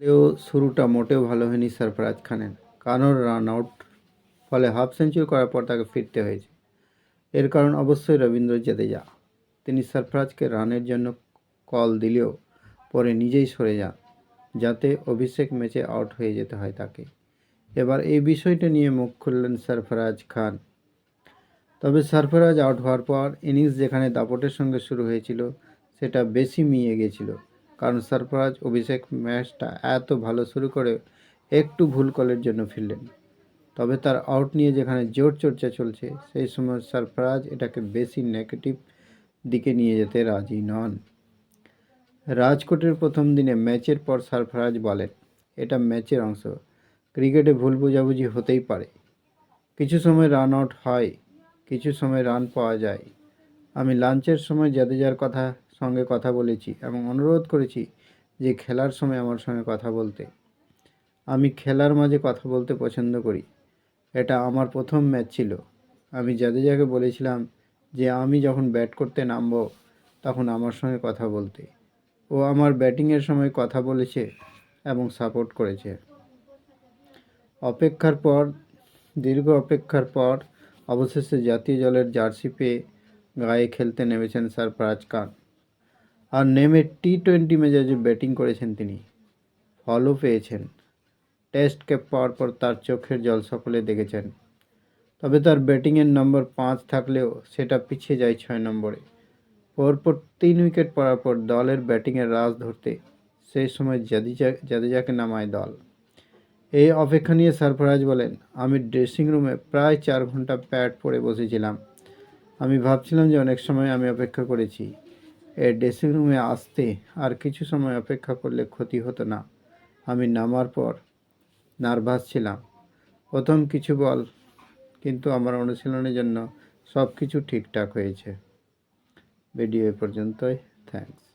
যদিও শুরুটা মোটেও ভালো হয়নি সরফরাজ খানের। কারণ রান আউট ফলে হাফ সেঞ্চুরি করার পর তাকে ফিরতে হয়েছে। এর কারণ অবশ্যই রবীন্দ্র জাদেজা। তিনি সরফরাজকে রানের জন্য কল দিলেও পরে নিজেই সরে যান, যাতে অভিষেক ম্যাচে আউট হয়ে যেতে হয় তাকে। এবার এই বিষয়টা নিয়ে মুখ খুললেন সরফরাজ খান। তবে সরফরাজ আউট হওয়ার পর ইনিংস যেখানে দাপটের সঙ্গে শুরু হয়েছিল, সেটা বেশি মিয়ে গেছিল। কারণ সরফরাজ, অভিষেক ম্যাচটা এত ভালো শুরু করে একটু ভুল কলের জন্য ফিরলেন। তবে তার আউট নিয়ে যেখানে জোর চর্চা চলছে, সেই সময় সরফরাজ এটাকে বেশি নেগেটিভ দিকে নিয়ে যেতে রাজি নন। রাজকোটের প্রথম দিনে ম্যাচের পর সরফরাজ বলেন, এটা ম্যাচের অংশ। ক্রিকেটে ভুল বোঝাবুঝি হতেই পারে। কিছু সময় রান আউট হয়, কিছু সময় রান পাওয়া যায়। আমি লাঞ্চের সময় জাদেজার কথা সঙ্গে কথা বলেছি এবং অনুরোধ করেছি যে খেলার সময় আমার সঙ্গে কথা বলতে। আমি খেলার মাঝে কথা বলতে পছন্দ করি। এটা আমার প্রথম ম্যাচ ছিল। আমি জাদেজাকে বলেছিলাম যে আমি যখন ব্যাট করতে নামবো তখন আমার সঙ্গে কথা বলতে। ও আমার ব্যাটিংয়ের সময় কথা বলেছে এবং সাপোর্ট করেছে। অপেক্ষার পর, দীর্ঘ অপেক্ষার পর অবশেষে জাতীয় দলের জার্সি পেয়ে গায়ে খেলতে নেমেছেন সরফরাজ খান। আর নেমে টি টোয়েন্টি মেজাজে ব্যাটিং করেছেন তিনি। ফলও পেয়েছেন। টেস্ট ক্যাপ পাওয়ার পর তার চোখের জল সকলে দেখেছেন। তবে তার ব্যাটিংয়ের নম্বর পাঁচ থাকলেও সেটা পিছিয়ে যায় ছয় নম্বরে। পরপর তিন উইকেট পড়ার পর দলের ব্যাটিংয়ের রাজ ধরতে সেই সময় জাদেজা, জাদেজাকে নামায় দল। এই অপেক্ষা নিয়ে সরফরাজ বলেন, আমি ড্রেসিং রুমে প্রায় চার ঘণ্টা প্যাড পরে বসেছিলাম। আমি ভাবছিলাম যে অনেক সময় আমি অপেক্ষা করেছি। ড্রেসিং রুমে আসতে আর কিছু সময় অপেক্ষা করলে ক্ষতি হতো না। আমি নামার পর নার্ভাস ছিলাম। প্রথম কিছু বল, কিন্তু আমার অনুশীলনের জন্য সব কিছু ঠিকঠাক হয়েছে। ভিডিও এ পর্যন্তই। থ্যাঙ্কস।